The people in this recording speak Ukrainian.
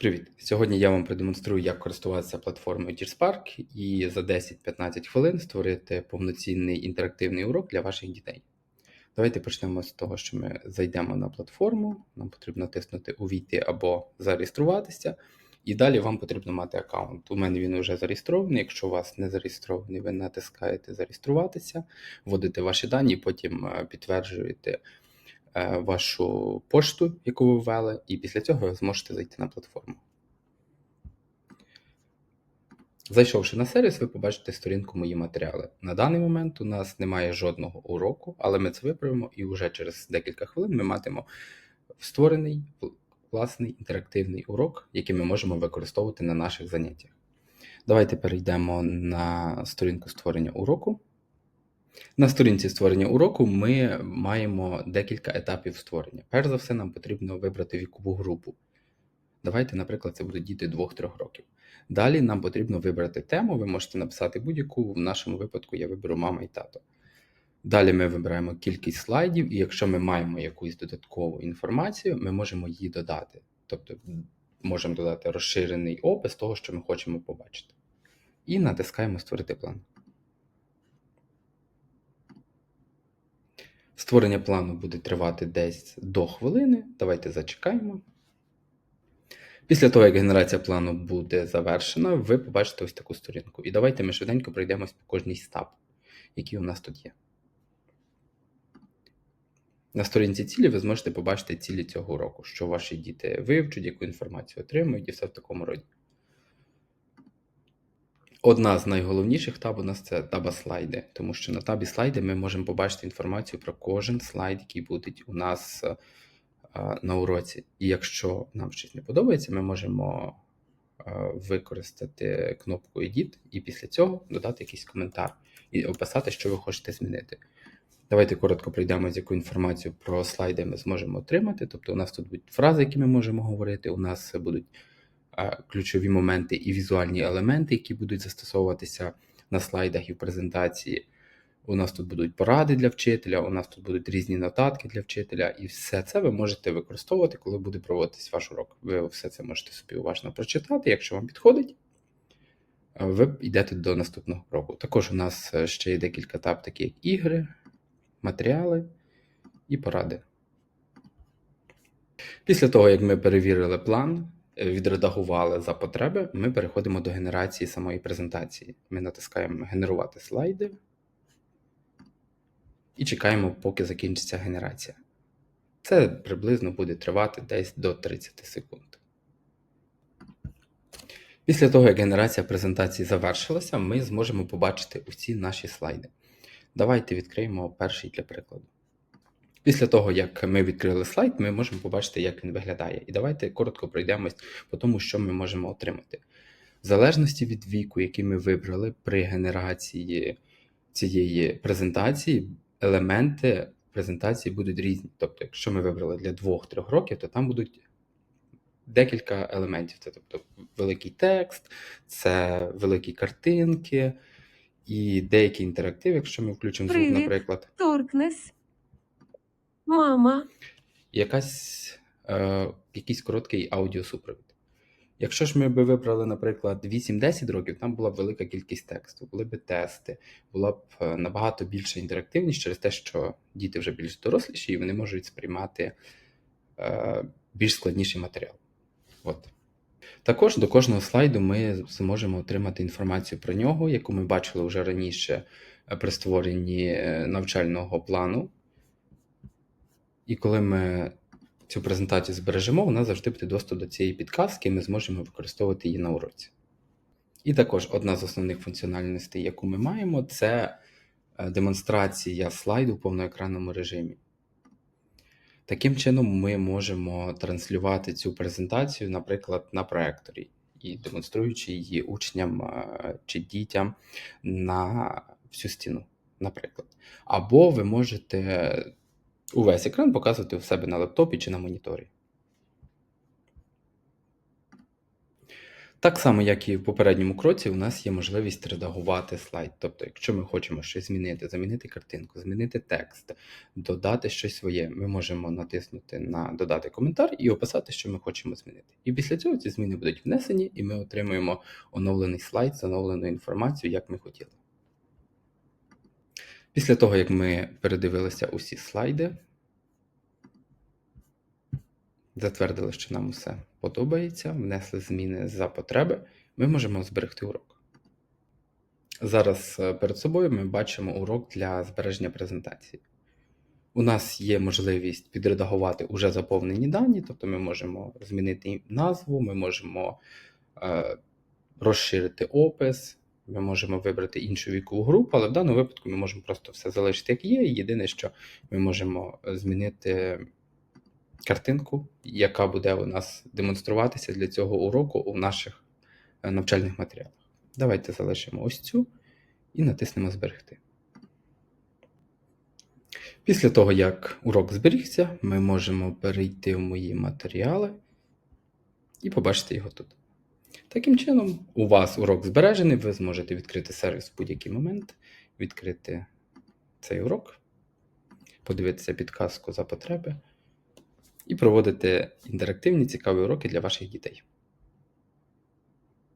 Привіт! Сьогодні я вам продемонструю, як користуватися платформою TearsPark і за 10-15 хвилин створити повноцінний інтерактивний урок для ваших дітей. Давайте почнемо з того, що ми зайдемо на платформу. Нам потрібно натиснути Увійти або зареєструватися. І далі вам потрібно мати аккаунт. У мене він вже зареєстрований. Якщо у вас не зареєстрований, ви натискаєте Зареєструватися, вводите ваші дані, потім е, підтверджуєте вашу пошту, яку ви ввели, і після цього ви зможете зайти на платформу. Зайшовши на сервіс, ви побачите сторінку Мої матеріали. На даний момент у нас немає жодного уроку, але ми це виправимо, і вже через декілька хвилин ми матимемо створений класний інтерактивний урок, який ми можемо використовувати на наших заняттях. Давайте перейдемо на сторінку створення уроку. На сторінці створення уроку ми маємо декілька етапів створення. Перш за все, нам потрібно вибрати вікову групу. Давайте, наприклад, це будуть діти 2-3 років. Далі нам потрібно вибрати тему. Ви можете написати будь-яку. В нашому випадку я виберу мама і тато. Далі ми вибираємо кількість слайдів, і якщо ми маємо якусь додаткову інформацію, ми можемо її додати. Тобто можемо додати розширений опис того, що ми хочемо побачити. І натискаємо Створити план. Створення плану буде тривати десь до хвилини. Давайте зачекаємо. Після того, як генерація плану буде завершена, ви побачите ось таку сторінку. І давайте ми швиденько пройдемось по кожній стаб, який у нас тут є. На сторінці цілі ви зможете побачити цілі цього року, що ваші діти вивчать, яку інформацію отримують, і все в такому роді. Одна з найголовніших таб у нас це таба слайди, тому що на табі слайди ми можемо побачити інформацію про кожен слайд, який буде у нас е, на уроці. І якщо нам щось не подобається, ми можемо е, використати кнопку Edit і після цього додати якийсь коментар і описати, що ви хочете змінити. Давайте коротко пройдемо, з яку інформацію про слайди ми зможемо отримати. Тобто, у нас тут будуть фрази, які ми можемо говорити. У нас будуть ключові моменти і візуальні елементи, які будуть застосовуватися на слайдах і в презентації. У нас тут будуть поради для вчителя, у нас тут будуть різні нотатки для вчителя, і все це ви можете використовувати, коли буде проводитись ваш урок. Ви все це можете собі уважно прочитати, якщо вам підходить. Ви йдете до наступного кроку. Також у нас ще є декілька етап, такі як ігри, матеріали і поради. Після того, як ми перевірили план, відредагували за потреби, ми переходимо до генерації самої презентації. Ми натискаємо Генерувати слайди і чекаємо, поки закінчиться генерація. Це приблизно буде тривати десь до 30 секунд. Після того, як генерація презентації завершилася, ми зможемо побачити усі наші слайди. Давайте відкриємо перший для прикладу. Після того, як ми відкрили слайд, ми можемо побачити, як він виглядає. І давайте коротко пройдемось по тому, що ми можемо отримати. В залежності від віку, який ми вибрали при генерації цієї презентації, елементи презентації будуть різні. Тобто, якщо ми вибрали для 2-3 років, то там будуть декілька елементів. Це тобто великий текст, це великі картинки і деякий інтерактив, якщо ми включимо звук, наприклад. Торкнес. Мама. якась, е, якийсь короткий аудіосупровід. Якщо ж ми би вибрали, наприклад, 8-10 років, там була б велика кількість тексту, були б тести, була б е, набагато більша інтерактивність через те, що діти вже більш доросліші і вони можуть сприймати е, більш складніший матеріал. От. Також до кожного слайду ми зможемо отримати інформацію про нього, яку ми бачили вже раніше е, при створенні е, навчального плану. І коли ми цю презентацію збережемо, нас завжди буде доступ до цієї підказки, і ми зможемо використовувати її на уроці. І також одна з основних функціональностей, яку ми маємо, це е, демонстрація слайду в повноекранному режимі. Таким чином, ми можемо транслювати цю презентацію, наприклад, на проекторі, і демонструючи її учням е, чи дітям на всю стіну, наприклад. Або ви можете увесь екран показувати у себе на лептопі чи на моніторі. Так само, як і в попередньому кроці, у нас є можливість редагувати слайд. Тобто, якщо ми хочемо щось змінити, замінити картинку, змінити текст, додати щось своє, ми можемо натиснути на додати коментар і описати, що ми хочемо змінити. І після цього ці зміни будуть внесені, і ми отримуємо оновлений слайд з оновленою інформацією, як ми хотіли. Після того, як ми передивилися усі слайди, затвердили, що нам усе подобається, внесли зміни за потреби, ми можемо зберегти урок. Зараз е, перед собою ми бачимо урок для збереження презентації. У нас є можливість підредагувати уже заповнені дані, тобто ми можемо змінити назву, ми можемо е, розширити опис, ми можемо вибрати іншу вікову групу, але в даному випадку ми можемо просто все залишити як є. Єдине, що ми можемо е, змінити картинку, яка буде у нас демонструватися для цього уроку у наших е, навчальних матеріалах. Давайте залишимо ось цю і натиснемо Зберегти. Після того, як урок зберігся, ми можемо перейти в мої матеріали і побачити його тут. Таким чином, у вас урок збережений, ви зможете відкрити сервіс в будь-який момент, відкрити цей урок, подивитися підказку за потреби і проводити інтерактивні цікаві уроки для ваших дітей.